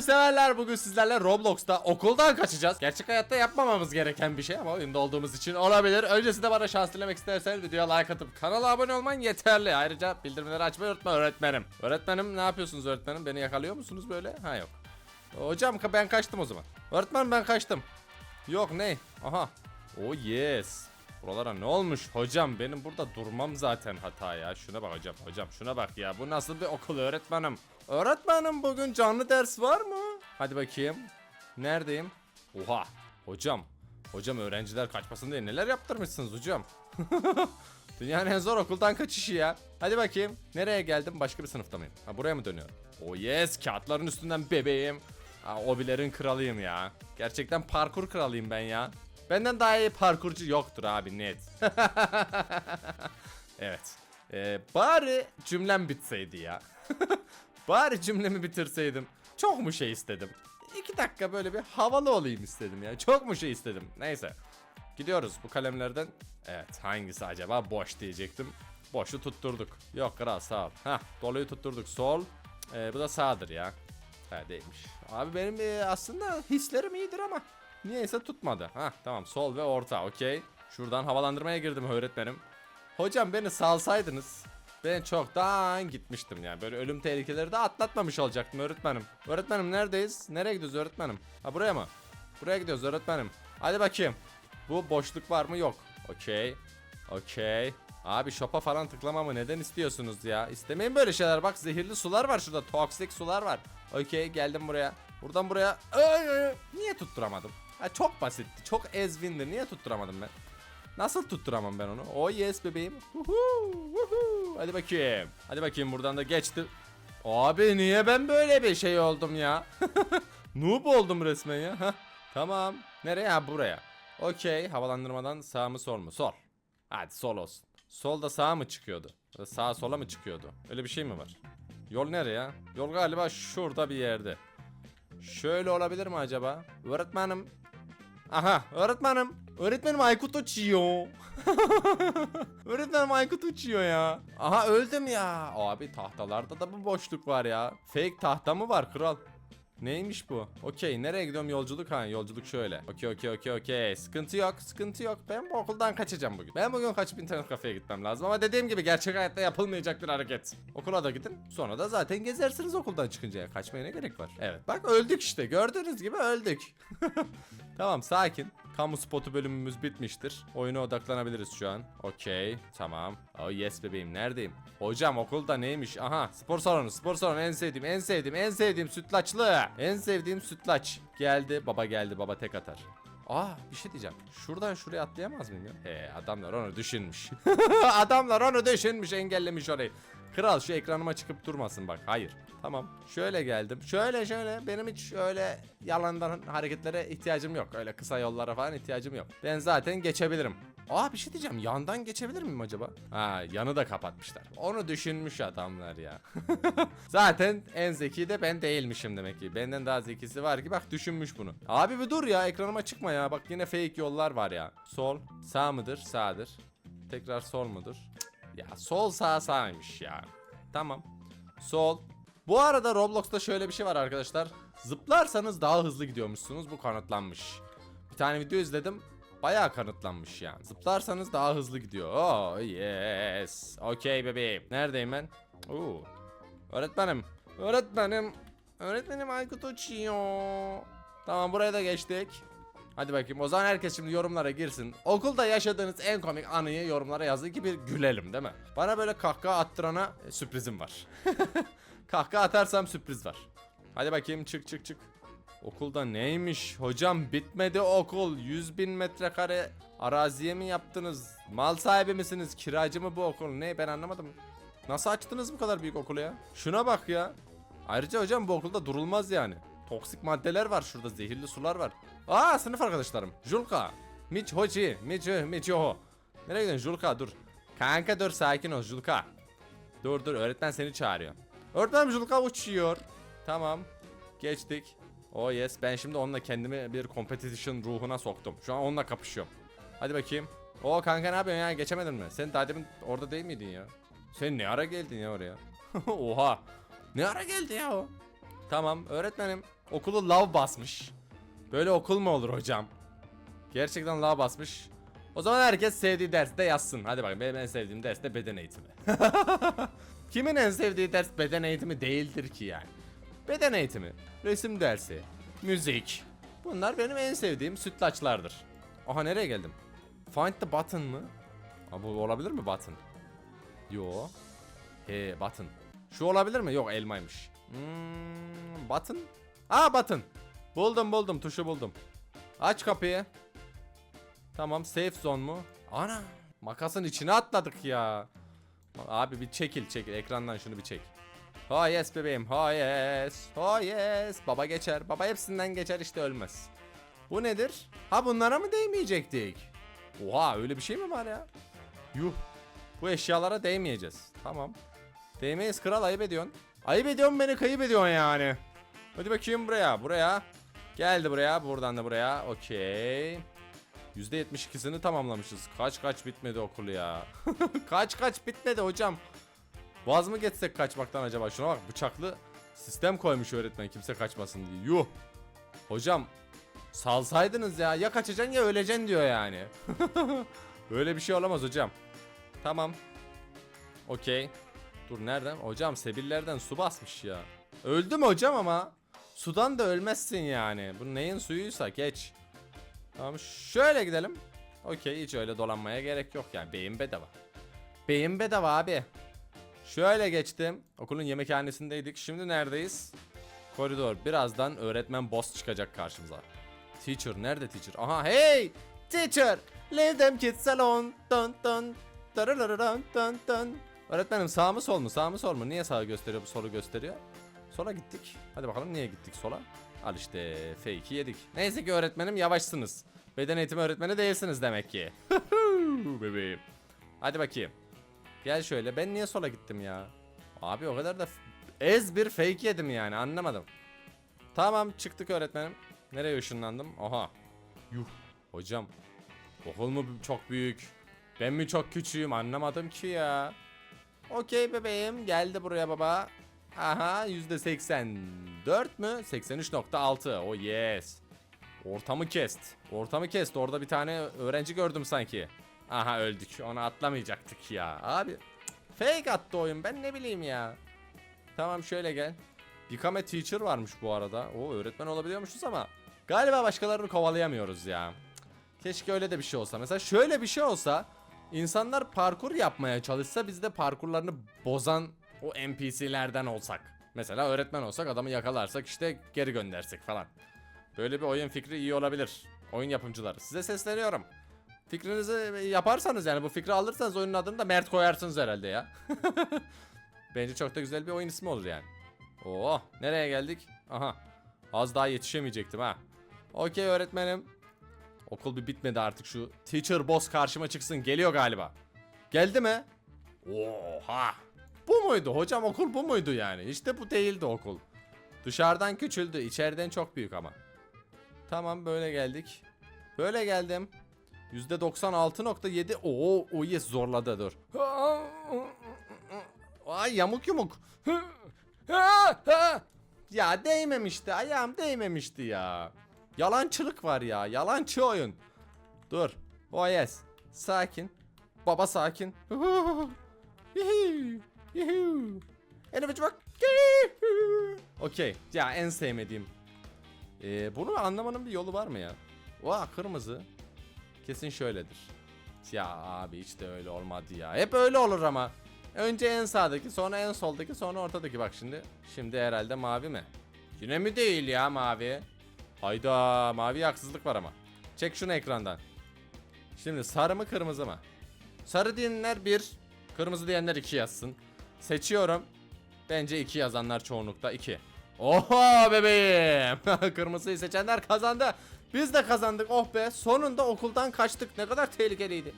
severler bugün sizlerle Roblox'ta okuldan kaçacağız. Gerçek hayatta yapmamamız gereken bir şey ama oyunda olduğumuz için olabilir. Öncesinde bana şans dilemek isterseniz videoya like atıp kanala abone olman yeterli. Ayrıca bildirimleri açmayı unutma öğretmenim. Öğretmenim ne yapıyorsunuz öğretmenim? Beni yakalıyor musunuz böyle? Ha yok. Hocam ben kaçtım o zaman. Öğretmenim ben kaçtım. Yok ne? Aha. Oh yes. Buralara ne olmuş hocam benim burada durmam zaten hata ya. Şuna bak hocam hocam şuna bak ya. Bu nasıl bir okul öğretmenim? Öğretmenim bugün canlı ders var mı? Hadi bakayım. Neredeyim? Oha. Hocam. Hocam öğrenciler kaçmasın diye neler yaptırmışsınız hocam? Dünyanın en zor okuldan kaçışı ya. Hadi bakayım. Nereye geldim? Başka bir sınıfta mıyım? Ha buraya mı dönüyorum? Oh yes kağıtların üstünden bebeğim. Ha, obilerin kralıyım ya. Gerçekten parkur kralıyım ben ya. Benden daha iyi parkurcu yoktur abi net. evet. Ee, bari cümlem bitseydi ya. bari cümlemi bitirseydim. Çok mu şey istedim? İki dakika böyle bir havalı olayım istedim ya. Çok mu şey istedim? Neyse. Gidiyoruz bu kalemlerden. Evet hangisi acaba boş diyecektim. Boşu tutturduk. Yok kral sağ ol. Hah doluyu tutturduk. Sol. Ee, bu da sağdır ya. Ha değilmiş. Abi benim e, aslında hislerim iyidir ama niyeyse tutmadı. Ha tamam sol ve orta okey. Şuradan havalandırmaya girdim öğretmenim. Hocam beni salsaydınız ben çoktan gitmiştim yani. Böyle ölüm tehlikeleri de atlatmamış olacaktım öğretmenim. Öğretmenim neredeyiz? Nereye gidiyoruz öğretmenim? Ha buraya mı? Buraya gidiyoruz öğretmenim. Hadi bakayım. Bu boşluk var mı? Yok. Okey. Okey. Abi shop'a falan tıklamamı neden istiyorsunuz ya? İstemeyin böyle şeyler. Bak zehirli sular var şurada. Toksik sular var. Okey geldim buraya. Buradan buraya. Ay, ay, Niye tutturamadım? Ha, çok basitti. Çok ezvindi. Niye tutturamadım ben? Nasıl tutturamam ben onu? Oh yes bebeğim. Uhu, uhu. Hadi bakayım. Hadi bakayım buradan da geçti. Abi niye ben böyle bir şey oldum ya? Noob oldum resmen ya. Tamam. Nereye? Buraya. Okey. Havalandırmadan sağ mı sol mu? Sol. Hadi sol olsun. Solda sağ mı çıkıyordu? Ya Sağa sola mı çıkıyordu? Öyle bir şey mi var? Yol nereye ya? Yol galiba şurada bir yerde. Şöyle olabilir mi acaba? Öğretmenim. Aha öğretmenim. Öğretmenim Aykut uçuyor. öğretmenim Aykut uçuyor ya. Aha öldüm ya. Abi tahtalarda da bu boşluk var ya. Fake tahta mı var kral? Neymiş bu? Okey nereye gidiyorum yolculuk ha yolculuk şöyle. Okey okey okey okey sıkıntı yok sıkıntı yok. Ben bu okuldan kaçacağım bugün. Ben bugün kaçıp internet kafeye gitmem lazım ama dediğim gibi gerçek hayatta yapılmayacak bir hareket. Okula da gidin sonra da zaten gezersiniz okuldan çıkınca kaçmaya ne gerek var? Evet bak öldük işte gördüğünüz gibi öldük. tamam sakin. Kamu spotu bölümümüz bitmiştir. Oyuna odaklanabiliriz şu an. Okey tamam. Oh yes bebeğim neredeyim? Hocam okulda neymiş? Aha spor salonu spor salonu en sevdiğim en sevdiğim en sevdiğim sütlaçlı. En sevdiğim sütlaç. Geldi baba geldi baba tek atar. Aa bir şey diyeceğim. Şuradan şuraya atlayamaz mıyım ya? He adamlar onu düşünmüş. adamlar onu düşünmüş engellemiş orayı. Kral şu ekranıma çıkıp durmasın bak. Hayır. Tamam. Şöyle geldim. Şöyle şöyle. Benim hiç öyle yalandan hareketlere ihtiyacım yok. Öyle kısa yollara falan ihtiyacım yok. Ben zaten geçebilirim. Aa bir şey diyeceğim. Yandan geçebilir miyim acaba? Ha yanı da kapatmışlar. Onu düşünmüş adamlar ya. zaten en zeki de ben değilmişim demek ki. Benden daha zekisi var ki bak düşünmüş bunu. Abi bir dur ya ekranıma çıkma ya. Bak yine fake yollar var ya. Sol. Sağ mıdır? Sağdır. Tekrar sol mudur? Ya sol sağ sağymış ya. Tamam. Sol. Bu arada Roblox'ta şöyle bir şey var arkadaşlar. Zıplarsanız daha hızlı gidiyormuşsunuz. Bu kanıtlanmış. Bir tane video izledim. Bayağı kanıtlanmış yani. Zıplarsanız daha hızlı gidiyor. Oh yes. Okey bebeğim. Neredeyim ben? Oo. Öğretmenim. Öğretmenim. Öğretmenim Aykut uçuyor. Tamam buraya da geçtik. Hadi bakayım o zaman herkes şimdi yorumlara girsin. Okulda yaşadığınız en komik anıyı yorumlara yazın ki bir gülelim değil mi? Bana böyle kahkaha attırana e, sürprizim var. kahkaha atarsam sürpriz var. Hadi bakayım çık çık çık. Okulda neymiş? Hocam bitmedi okul. 100 bin metrekare araziye mi yaptınız? Mal sahibi misiniz? Kiracı mı bu okul? Ne ben anlamadım. Nasıl açtınız bu kadar büyük okulu ya? Şuna bak ya. Ayrıca hocam bu okulda durulmaz yani. Toksik maddeler var şurada zehirli sular var. Aa sınıf arkadaşlarım. Julka. Mich Hoci. Mich Michoho. Nereye gidiyorsun Julka dur. Kanka dur sakin ol Julka. Dur dur öğretmen seni çağırıyor. Öğretmen Julka uçuyor. Tamam. Geçtik. Oh yes ben şimdi onunla kendimi bir competition ruhuna soktum. Şu an onunla kapışıyorum. Hadi bakayım. O kanka ne yapıyorsun ya geçemedin mi? Sen daha demin orada değil miydin ya? Sen ne ara geldin ya oraya? Oha. Ne ara geldi ya o? Tamam öğretmenim okulu lav basmış. Böyle okul mu olur hocam? Gerçekten lav basmış. O zaman herkes sevdiği derste yazsın. Hadi bakayım benim en sevdiğim ders de beden eğitimi. Kimin en sevdiği ders beden eğitimi değildir ki yani. Beden eğitimi, resim dersi, müzik. Bunlar benim en sevdiğim sütlaçlardır. Aha nereye geldim? Find the button mı? Aa, bu olabilir mi button? Yo. He button. Şu olabilir mi? Yok elmaymış. Hmm, button. Aa button. Buldum buldum tuşu buldum. Aç kapıyı. Tamam safe zone mu? Ana makasın içine atladık ya. Abi bir çekil çekil ekrandan şunu bir çek. Ha yes bebeğim ha yes. Ha yes. Baba geçer. Baba hepsinden geçer işte ölmez. Bu nedir? Ha bunlara mı değmeyecektik? Oha öyle bir şey mi var ya? Yuh. Bu eşyalara değmeyeceğiz. Tamam. Değmeyiz kral ayıp ediyorsun. Ayıp ediyorsun beni kayıp ediyorsun yani. Hadi bakayım buraya buraya. Geldi buraya buradan da buraya. Okey. %72'sini tamamlamışız. Kaç kaç bitmedi okul ya. kaç kaç bitmedi hocam. Vaz mı geçsek kaçmaktan acaba? Şuna bak bıçaklı sistem koymuş öğretmen kimse kaçmasın diye. Yuh. Hocam salsaydınız ya ya kaçacaksın ya öleceksin diyor yani. Öyle bir şey olamaz hocam. Tamam. Okey. Dur nereden? Hocam sebillerden su basmış ya. Öldü mü hocam ama? Sudan da ölmezsin yani. Bu neyin suyuysa geç. Tamam şöyle gidelim. Okey hiç öyle dolanmaya gerek yok yani. Beyin bedava. Beyin bedava abi. Şöyle geçtim. Okulun yemekhanesindeydik. Şimdi neredeyiz? Koridor. Birazdan öğretmen boss çıkacak karşımıza. Teacher nerede teacher? Aha hey! Teacher! Leave them kids alone. Dun dun. Dun dun. Öğretmenim sağ mı sol mu? Sağ mı sol mu? Niye sağ gösteriyor bu solu gösteriyor? Sola gittik. Hadi bakalım niye gittik sola? Al işte fake'i yedik. Neyse ki öğretmenim yavaşsınız. Beden eğitimi öğretmeni değilsiniz demek ki. Bebeğim. Hadi bakayım. Gel şöyle. Ben niye sola gittim ya? Abi o kadar da ez bir fake yedim yani anlamadım. Tamam çıktık öğretmenim. Nereye ışınlandım? Aha. Yuh. Hocam. Okul mu çok büyük? Ben mi çok küçüğüm anlamadım ki ya. Okey bebeğim geldi buraya baba. Aha %84 mü? 83.6. Oh yes. Ortamı kest. Ortamı kest. Orada bir tane öğrenci gördüm sanki. Aha öldük. Onu atlamayacaktık ya. Abi fake attı oyun. Ben ne bileyim ya. Tamam şöyle gel. Become a teacher varmış bu arada. O öğretmen olabiliyormuşuz ama galiba başkalarını kovalayamıyoruz ya. Keşke öyle de bir şey olsa. Mesela şöyle bir şey olsa insanlar parkur yapmaya çalışsa biz de parkurlarını bozan o NPC'lerden olsak. Mesela öğretmen olsak adamı yakalarsak işte geri göndersek falan. Böyle bir oyun fikri iyi olabilir. Oyun yapımcıları size sesleniyorum. Fikrinizi yaparsanız yani bu fikri alırsanız oyunun adını da Mert koyarsınız herhalde ya. Bence çok da güzel bir oyun ismi olur yani. Oo, nereye geldik? Aha. Az daha yetişemeyecektim ha. Okey öğretmenim. Okul bir bitmedi artık şu teacher boss karşıma çıksın geliyor galiba. Geldi mi? Oha. Bu muydu hocam okul bu muydu yani? İşte bu değildi okul. Dışarıdan küçüldü içeriden çok büyük ama. Tamam böyle geldik. Böyle geldim. %96.7 Oo, o yes zorladı dur. Ay yamuk yumuk. Ya değmemişti ayağım değmemişti ya. Yalancılık var ya yalancı oyun. Dur. Oh yes. Sakin. Baba sakin. Elime bak. Okey. Ya en sevmediğim. Ee, bunu anlamanın bir yolu var mı ya? Oha kırmızı. Kesin şöyledir. Ya abi hiç de öyle olmadı ya. Hep öyle olur ama. Önce en sağdaki, sonra en soldaki, sonra ortadaki. Bak şimdi. Şimdi herhalde mavi mi? Yine mi değil ya mavi? Hayda mavi haksızlık var ama. Çek şunu ekrandan. Şimdi sarı mı kırmızı mı? Sarı diyenler 1, kırmızı diyenler 2 yazsın. Seçiyorum. Bence 2 yazanlar çoğunlukta 2. Oha bebeğim. Kırmızıyı seçenler kazandı. Biz de kazandık oh be. Sonunda okuldan kaçtık. Ne kadar tehlikeliydi.